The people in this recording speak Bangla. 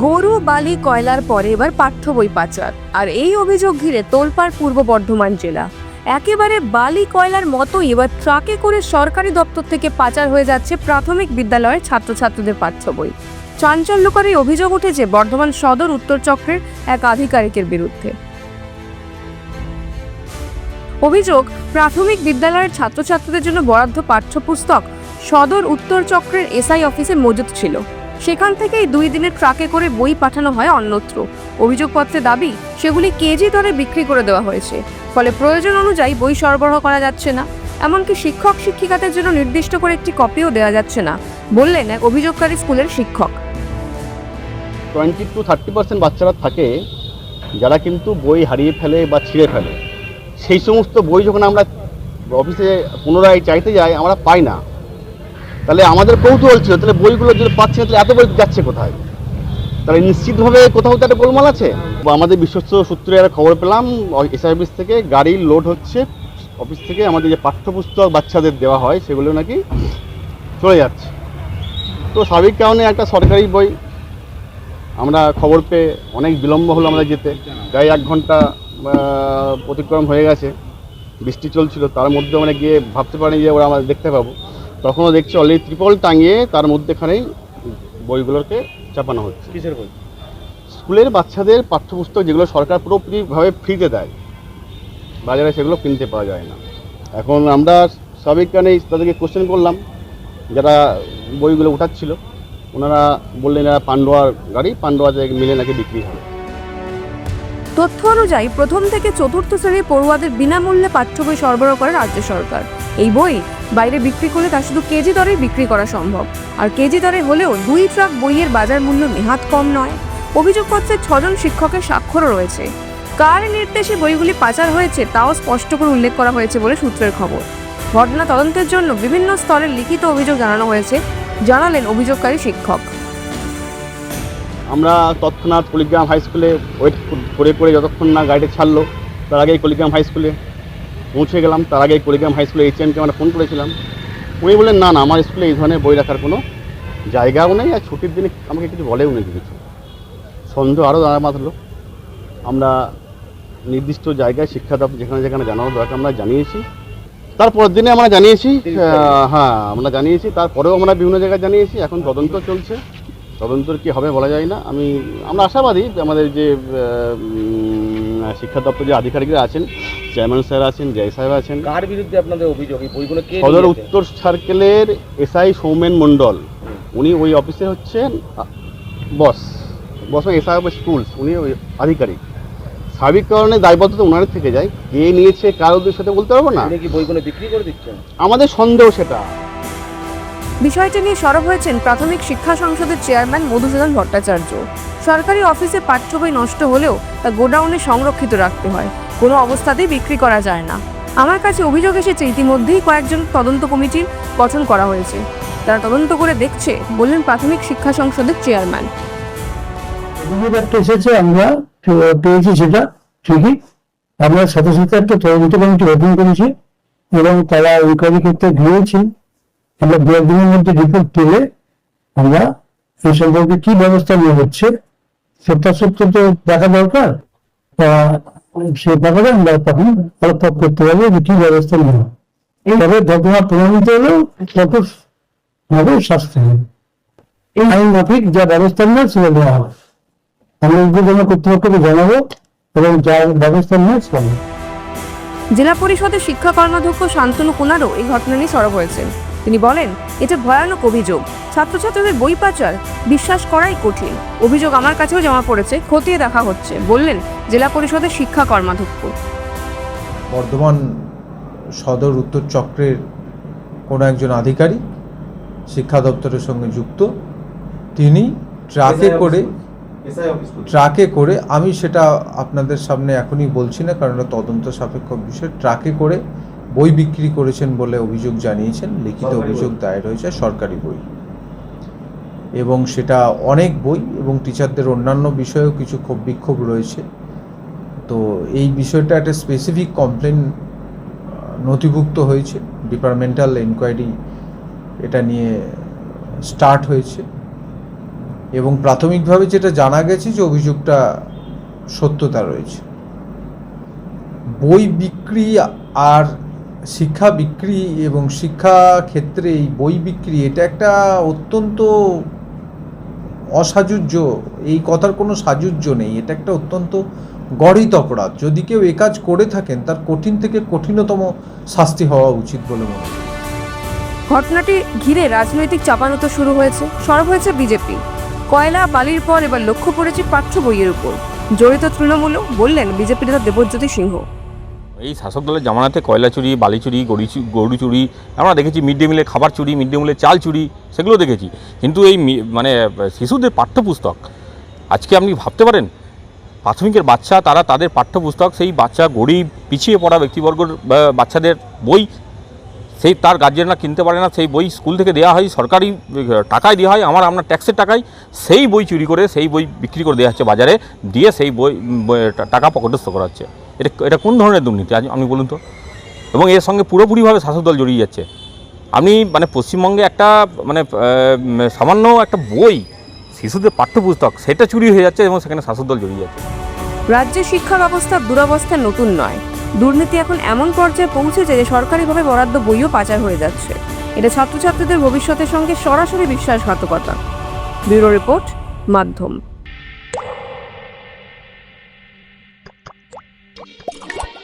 গরু বালি কয়লার পরে এবার পাঠ্য বই পাচার। আর এই অভিযোগ ঘিরে তোলপাড় পূর্ব বর্ধমান জেলা। একেবারে বালি কয়লার মতো এবার ট্রাকে করে সরকারি দপ্তর থেকে পাচার হয়ে যাচ্ছে প্রাথমিক বিদ্যালয়ের ছাত্রছাত্রীদের পাঠ্য বই। চাঞ্চল্যকর এই অভিযোগ উঠেছে বর্ধমান সদর উত্তর চক্রের এক আধিকারিকের বিরুদ্ধে। অভিযোগ, প্রাথমিক বিদ্যালয়ের ছাত্রছাত্রীদের জন্য বরাদ্দ পাঠ্যপুস্তক সদর উত্তর চক্রের এসআই অফিসে মজুত ছিল। সেখান থেকেই দুই দিনের ট্রাকে করে বই পাঠানো হয় অন্যত্র। অভিযোগপত্রে দাবি, সেগুলি কেজি দরে বিক্রি করে দেওয়া হয়েছে। ফলে প্রয়োজন অনুযায়ী বই সরবরাহ করা যাচ্ছে না। এমনকি শিক্ষক শিক্ষিকাদের জন্য নির্দিষ্ট করে একটি কপিও দেওয়া যাচ্ছে না, বললেন এক অভিযোগকারী স্কুলের শিক্ষক। টোয়েন্টি টু থার্টি পার্সেন্ট বাচ্চারা থাকে, যারা কিন্তু বই হারিয়ে ফেলে বা ছিঁড়ে ফেলে। সেই সমস্ত বই যখন আমরা অফিসে পুনরায় চাইতে যাই, আমরা পাই না। তাহলে আমাদের কৌতূহল ছিল, তাহলে বইগুলো যদি পাচ্ছি না তাহলে এত বই যাচ্ছে কোথায়? তাহলে নিশ্চিতভাবে কোথাও তো একটা গোলমাল আছে? আমাদের বিশ্বস্ত সূত্রে একটা খবর পেলাম, এসআই অফিস থেকে গাড়ি লোড হচ্ছে, অফিস থেকে আমাদের যে পাঠ্যপুস্তক বাচ্চাদের দেওয়া হয়, সেগুলো নাকি চলে যাচ্ছে। তো স্বাভাবিক কারণে একটা সরকারি বই, আমরা খবর পেয়ে অনেক বিলম্ব হলো আমরা যেতে। প্রায় এক ঘণ্টা অতিক্রম হয়ে গেছে, বৃষ্টি চলছিল, তার মধ্যে আমরা গিয়ে ভাবতে পারি যে ওরা আমরা দেখতে পাবো। তখনও দেখছি অলরেডি ত্রিপল টাঙিয়ে তার মধ্যেখানেই বইগুলোকে চাপানো হচ্ছে। কিসের বই? স্কুলের বাচ্চাদের পাঠ্যপুস্তক যেগুলো সরকার পুরোপুরিভাবে ফ্রিতে দেয় বাজারে সেগুলো কিনতে পাওয়া যায় না। এখন আমরা কারণেই তাদেরকে কোশ্চেন করলাম যারা বইগুলো উঠাচ্ছিল ওনারা বললেন এরা পান্ডোয়ার গাড়ি পান্ডোয়াতে মিলে নাকি বিক্রি হবে? তথ্য অনুযায়ী প্রথম থেকে চতুর্থ শ্রেণির পড়ুয়াদের বিনামূল্যে পাঠ্য বই সরবরাহ করে রাজ্য সরকার। এই বই বাইরে বিক্রি করলে তা শুধু কেজি দরেই বিক্রি করা সম্ভব। আর কেজি দরে হলেও দুই ট্রাক বইয়ের বাজার মূল্য নেহাত কম নয়। অভিযোগপত্রে ছজন শিক্ষকের স্বাক্ষরও রয়েছে। কার নির্দেশে বইগুলি পাচার হয়েছে তাও স্পষ্ট করে উল্লেখ করা হয়েছে বলে সূত্রের খবর। ঘটনা তদন্তের জন্য বিভিন্ন স্তরের লিখিত অভিযোগ জানানো হয়েছে, জানালেন অভিযোগকারী শিক্ষক। আমরা তৎক্ষণাৎ কুড়িগ্রাম হাই স্কুলে ওয়েট করে করে যতক্ষণ না গাড়িটা ছাড়লো, তার আগেই কুড়িগ্রাম হাই স্কুলে পৌঁছে গেলাম। তার আগে কুড়িগ্রাম হাই স্কুলে এইচএমকে আমরা ফোন করেছিলাম। উনি বললেন না না আমার স্কুলে এই ধরনের বই রাখার কোনো জায়গাও নেই আর ছুটির দিনে আমাকে কিছু বলেও নেই কিছু। সন্দেহ আরও দাঁড়া বাঁধলো। আমরা নির্দিষ্ট জায়গায় শিক্ষা দপ্তর যেখানে যেখানে জানানো দরকার আমরা জানিয়েছি। তারপরের দিনে আমরা জানিয়েছি হ্যাঁ আমরা জানিয়েছি। তারপরেও আমরা বিভিন্ন জায়গায় জানিয়েছি। এখন তদন্ত চলছে। তদন্তর কি হবে বলা যায় না। আমি আমরা আশাবাদী আমাদের যে শিক্ষা দপ্তর যে আধিকারিকরা আছেন চেয়ারম্যান স্যার আছেন জয় সাহেব আছেন কার বিরুদ্ধে আপনাদের অভিযোগ? এই বইগুলো কে সদর উত্তর সার্কেলের এসআই সৌমেন মণ্ডল। উনি ওই অফিসে হচ্ছেন boss. Boss SI of schools উনি ওই আধিকারিক। স্বাভাবিক কারণে দায়বদ্ধতা ওনার থেকে যায়। কে নিয়েছে কার ওদের সাথে বলতে পারব না? কি বইগুলো বিক্রি করে দিচ্ছেন? আমাদের সন্দেহ সেটা। বিষয়টি নিয়ে সরব হয়েছেন প্রাথমিক শিক্ষা সংসদের চেয়ারম্যান মধুসূদন ভট্টাচার্য। সরকারি অফিসে পাঠ্য বই নষ্ট হলেও তা গোডাউনে সংরক্ষিত রাখতে হয়। কোনো অবস্থাতেই বিক্রি করা যায় না। আমার কাছে অভিযোগ এসেছে ইতিমধ্যেই কয়েকজন তদন্ত কমিটির গঠন করা হয়েছে। তারা তদন্ত করে দেখছে, বললেন প্রাথমিক শিক্ষা সংসদের চেয়ারম্যান। অভিযোগ একটা এসেছে, আমরা পেয়েছি সেটা, ঠিকই। আমরা সাথে সাথে একটা তদন্ত কমিটি গঠন করেছি এবং তারা ইনকোয়ারি করতে গিয়েছি আমরা দু একদিনের মধ্যে রিপোর্ট পেলে আমরা এই সম্পর্কে কি ব্যবস্থা নেওয়া হচ্ছে সত্যাসত্য তো দেখা দরকার। তা সে ব্যাপারে আমরা তখন আলোকপাত করতে পারব যে কি ব্যবস্থা নেওয়া। তবে ঘটনা প্রমাণিত হলেও ভাবে শাস্তি হবে। এই আইন মাফিক যা ব্যবস্থা নেওয়া সেটা নেওয়া হবে। আমরা উদ্বোধন কর্তৃপক্ষকে জানাব এবং যা ব্যবস্থা নেওয়া সেটা জেলা পরিষদের শিক্ষা কর্মাধ্যক্ষ শান্তনু কুনারও এই ঘটনা নিয়ে সরব হয়েছেন। তিনি বলেন এটা ভয়ানক অভিযোগ। ছাত্রছাত্রীদের বই পাচার বিশ্বাস করাই কঠিন। অভিযোগ আমার কাছেও জমা পড়েছে খতিয়ে দেখা হচ্ছে। বললেন জেলা পরিষদের শিক্ষা কর্মাধ্যক্ষ। বর্ধমান সদর উত্তর চক্রের কোনো একজন আধিকারিক শিক্ষা দপ্তরের সঙ্গে যুক্ত। তিনি ট্রাকে করে ট্রাকে করে আমি সেটা আপনাদের সামনে এখনই বলছি না কারণ তদন্ত সাপেক্ষ বিষয় ট্রাকে করে বই বিক্রি করেছেন বলে অভিযোগ জানিয়েছেন লিখিত অভিযোগ দায়ের হয়েছে সরকারি বই। এবং সেটা অনেক বই এবং টিচারদের অন্যান্য বিষয়েও কিছু ক্ষোভ বিক্ষোভ রয়েছে। তো এই বিষয়টা একটা স্পেসিফিক কমপ্লেন নথিভুক্ত হয়েছে। ডিপার্টমেন্টাল এনকোয়ারি এটা নিয়ে স্টার্ট হয়েছে। এবং প্রাথমিকভাবে যেটা জানা গেছে যে অভিযোগটা সত্যতা রয়েছে। বই বিক্রি আর শিক্ষা বিক্রি এবং শিক্ষা ক্ষেত্রে এই বই বিক্রি, এটা একটা অত্যন্ত অসাজুজ্য। এই কথার কোনো সাজুজ্য নেই। এটা একটা অত্যন্ত গড়িত অপরাধ। যদি কেউ কাজ করে থাকেন, তার কঠিন থেকে কঠিনতম শাস্তি হওয়া উচিত বলে মনে হয়। ঘটনাটি ঘিরে রাজনৈতিক চাপানুতো শুরু হয়েছে। সরব হয়েছে বিজেপি। কয়লা, বালির পর এবার লক্ষ্য পড়েছে পাঠ্য বইয়ের উপর। জড়িত তৃণমূলও বললেন বিজেপি নেতা দেবজ্যোতি সিংহ। এই শাসক দলের জামানাতে কয়লা চুরি, বালি চুরি, গরু গরু চুরি, আমরা দেখেছি মিড ডে মিলের খাবার চুরি মিড ডে মিলের চাল চুরি, সেগুলো দেখেছি। কিন্তু এই মানে শিশুদের পাঠ্যপুস্তক, আজকে আপনি ভাবতে পারেন, প্রাথমিকের বাচ্চা, তারা তাদের পাঠ্যপুস্তক, সেই বাচ্চা গরিব, পিছিয়ে পড়া ব্যক্তিবর্গর বাচ্চাদের বই, সেই তার গার্জেনরা কিনতে পারে না, সেই বই স্কুল থেকে দেওয়া হয়, সরকারি টাকায় দেওয়া হয়, আমার আপনার ট্যাক্সের টাকায়, সেই বই চুরি করে, সেই বই বিক্রি করে দেওয়া হচ্ছে বাজারে, দিয়ে সেই বই টাকা পকেটস্থ করা হচ্ছে। এটা এটা কোন ধরনের দুর্নীতি? আজ আপনি বলুন তো। এবং এর সঙ্গে পুরোপুরিভাবে শাসক দল জড়িয়ে যাচ্ছে। আপনি মানে পশ্চিমবঙ্গে একটা মানে সামান্য একটা বই, শিশুদের পাঠ্যপুস্তক, সেটা চুরি হয়ে যাচ্ছে এবং সেখানে শাসক দল জড়িয়ে যাচ্ছে। রাজ্যে শিক্ষা ব্যবস্থার দুরবস্থা নতুন নয়। দুর্নীতি এখন এমন পর্যায়ে পৌঁছেছে যে সরকারিভাবে বরাদ্দ বইও পাচার হয়ে যাচ্ছে। এটা ছাত্রছাত্রীদের ভবিষ্যতের সঙ্গে সরাসরি বিশ্বাসঘাতকতা। ব্যুরো রিপোর্ট, মাধ্যম। Thank you.